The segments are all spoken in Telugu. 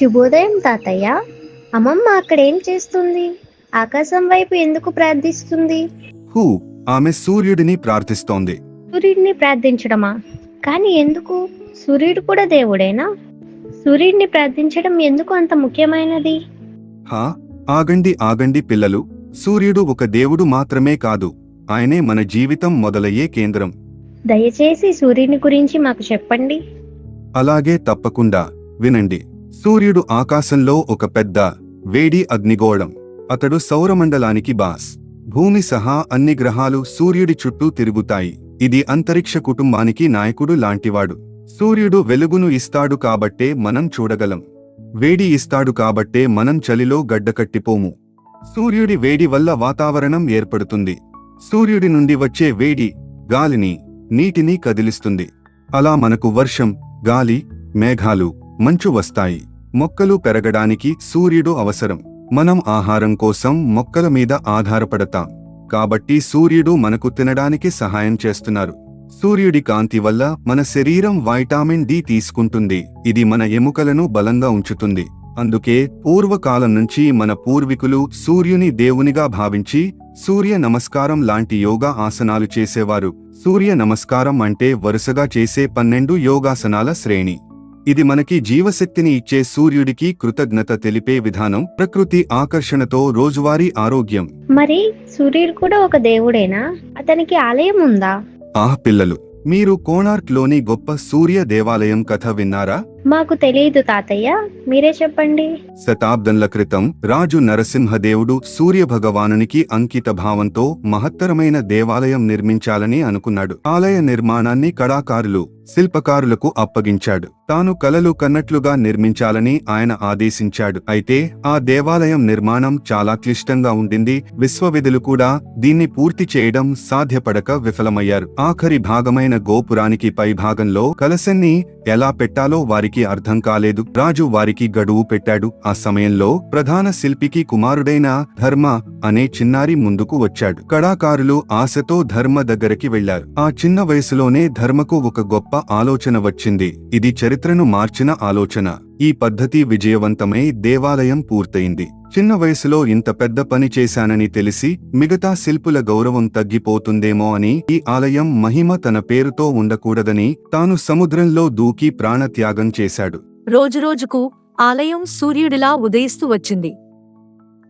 శుభోదయం తాతయ్య. అమ్మమ్మ అక్కడ ఏం చేస్తుంది? ఆకాశం వైపు ఎందుకు ప్రార్థిస్తుంది? హూ ఆమె సూర్యుడిని ప్రార్థిస్తోంది. సూర్యుడిని ప్రార్థించడమా? కానీ ఎందుకు? సూర్యుడు కూడా దేవుడేనా? సూర్యుడిని ప్రార్థించడం ఎందుకు అంత ముఖ్యమైనది? హా ఆగండి ఆగండి పిల్లలు. సూర్యుడు ఒక దేవుడు మాత్రమే కాదు. ఆయనే మన జీవితం మొదలయ్యే కేంద్రం. దయచేసి సూర్యుని గురించి మాకు చెప్పండి. అలాగే తప్పకుండా వినండి. సూర్యుడు ఆకాశంలో ఒక పెద్ద వేడి అగ్నిగోళం. అతడు సౌరమండలానికి బాస్. భూమి సహా అన్ని గ్రహాలు సూర్యుడి చుట్టూ తిరుగుతాయి. ఇది అంతరిక్ష కుటుంబానికి నాయకుడు లాంటివాడు. సూర్యుడు వెలుగును ఇస్తాడు కాబట్టే మనం చూడగలం. వేడి ఇస్తాడు కాబట్టే మనం చలిలో గడ్డకట్టిపోము సూర్యుడి వేడి వల్ల వాతావరణం ఏర్పడుతుంది. సూర్యుడి నుండి వచ్చే వేడి గాలిని నీటిని కదిలిస్తుంది. అలా మనకు వర్షం గాలి మేఘాలు మంచు వస్తాయి. మొక్కలు పెరగడానికి సూర్యుడు అవసరం. మనం ఆహారం కోసం మొక్కల మీద ఆధారపడతాం. కాబట్టి సూర్యుడు మనకు తినడానికి సహాయం చేస్తున్నారు. సూర్యుడి కాంతి వల్ల మన శరీరం వైటామిన్ డి తీసుకుంటుంది. ఇది మన ఎముకలను బలంగా ఉంచుతుంది. అందుకే పూర్వకాలం నుంచి మన పూర్వీకులు సూర్యుని దేవునిగా భావించి సూర్య నమస్కారం లాంటి యోగా ఆసనాలు చేసేవారు. సూర్య నమస్కారం అంటే వరుసగా చేసే పన్నెండు యోగాసనాల శ్రేణి. ఇది మనకి జీవశక్తిని ఇచ్చే సూర్యుడికి కృతజ్ఞత తెలిపే విధానం ప్రకృతి ఆకర్షణతో రోజువారీ ఆరోగ్యం. మరి సూర్యుడు కూడా ఒక దేవుడేనా? అతనికి ఆలయం ఉందా? ఆహ్ పిల్లలు మీరు కోణార్క్లోని గొప్ప సూర్య దేవాలయం కథ విన్నారా? మాకు తెలియదు తాతయ్య. మీరే చెప్పండి. శతాబ్దంల క్రితం రాజు నరసింహదేవుడు సూర్యభగవానునికి అంకిత భావంతో మహత్తరమైన దేవాలయం నిర్మించాలని అనుకున్నాడు. ఆలయ నిర్మాణాన్ని కళాకారులు శిల్పకారులకు అప్పగించాడు. తాను కలలు కన్నట్లుగా నిర్మించాలని ఆయన ఆదేశించాడు. అయితే ఆ దేవాలయం నిర్మాణం చాలా క్లిష్టంగా ఉండింది. విశ్వవిధులు కూడా దీన్ని పూర్తి చేయడం సాధ్యపడక విఫలమయ్యారు. ఆఖరి భాగమైన గోపురానికి పైభాగంలో కలశన్ని ఎలా పెట్టాలో వారికి అర్థం కాలేదు. రాజు వారికి గడువు పెట్టాడు. ఆ సమయంలో ప్రధాన శిల్పికి కుమారుడైన ధర్మ అనే చిన్నారి ముందుకు వచ్చాడు. కళాకారులు ఆశతో ధర్మ దగ్గరికి వెళ్ళారు ఆ చిన్న వయసులోనే ధర్మకు ఒక గొప్ప ఆలోచన వచ్చింది. ఇది చరిత్రను మార్చిన ఆలోచన. ఈ పద్ధతి విజయవంతమై దేవాలయం పూర్తయింది. చిన్న వయసులో ఇంత పెద్ద పని చేశానని తెలిసి మిగతా శిల్పుల గౌరవం తగ్గిపోతుందేమో అని ఈ ఆలయం మహిమ తన పేరుతో ఉండకూడదని తాను సముద్రంలో దూకి ప్రాణత్యాగం చేశాడు. రోజురోజుకు ఆలయం సూర్యుడిలా ఉదయిస్తూ వచ్చింది.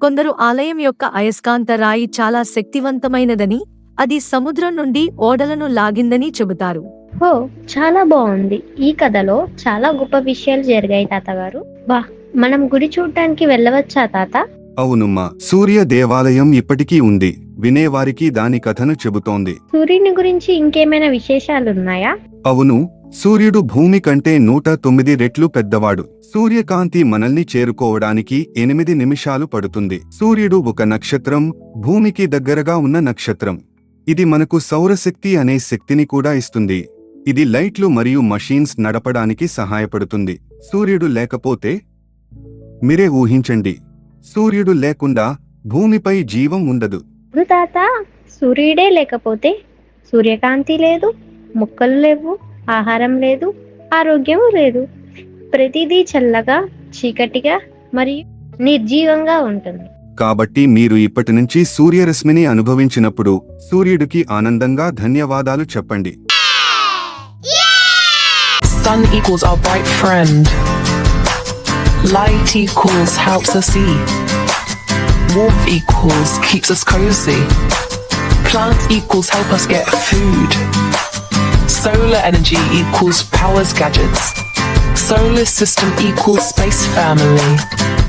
కొందరు ఆలయం యొక్క అయస్కాంత రాయి చాలా శక్తివంతమైనదని అది సముద్రం నుండి ఓడలను లాగిందని చెబుతారు. ఓ చాలా బాగుంది. ఈ కథలో చాలా గొప్ప విషయాలు జరిగాయి తాతగారు. బా మనం గుడి చూడటానికి వెళ్ళవచ్చా తాత? అవునుమ్మా సూర్య దేవాలయం ఇప్పటికీ ఉంది. వినేవారికి దాని కథను చెబుతోంది. సూర్యుని గురించి ఇంకేమైనా విశేషాలు ఉన్నాయా అవును సూర్యుడు భూమి కంటే నూట తొమ్మిది రెట్లు పెద్దవాడు. సూర్యకాంతి మనల్ని చేరుకోవడానికి ఎనిమిది నిమిషాలు పడుతుంది. సూర్యుడు ఒక నక్షత్రం భూమికి దగ్గరగా ఉన్న నక్షత్రం. ఇది మనకు సౌరశక్తి అనే శక్తిని కూడా ఇస్తుంది. ఇది లైట్లు మరియు మషీన్స్ నడపడానికి సహాయపడుతుంది. సూర్యుడు లేకపోతే మీరే ఊహించండి. సూర్యుడు లేకుండా భూమిపై జీవం ఉండదు. తాత సూర్యుడే లేకపోతే సూర్యకాంతి లేదు మొక్కలు లేవు ఆహారం లేదు ఆరోగ్యము లేదు. ప్రతిదీ చల్లగా చీకటిగా మరియు నిర్జీవంగా ఉంటుంది. కాబట్టి మీరు ఇప్పటి నుంచి సూర్యరశ్మిని అనుభవించినప్పుడు సూర్యుడికి ఆనందంగా ధన్యవాదాలు చెప్పండి. Sun equals our bright friend. Light equals helps us see. Warmth equals keeps us cozy. Plants equals help us get food. Solar energy equals powers gadgets. Solar system equals space family.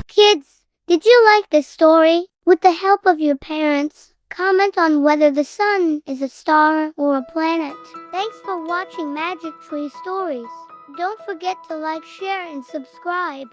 Kids, did you like this story? With the help of your parents, comment on whether the sun is a star or a planet. Thanks for watching Magic Tree Stories. Don't forget to like, share, and subscribe.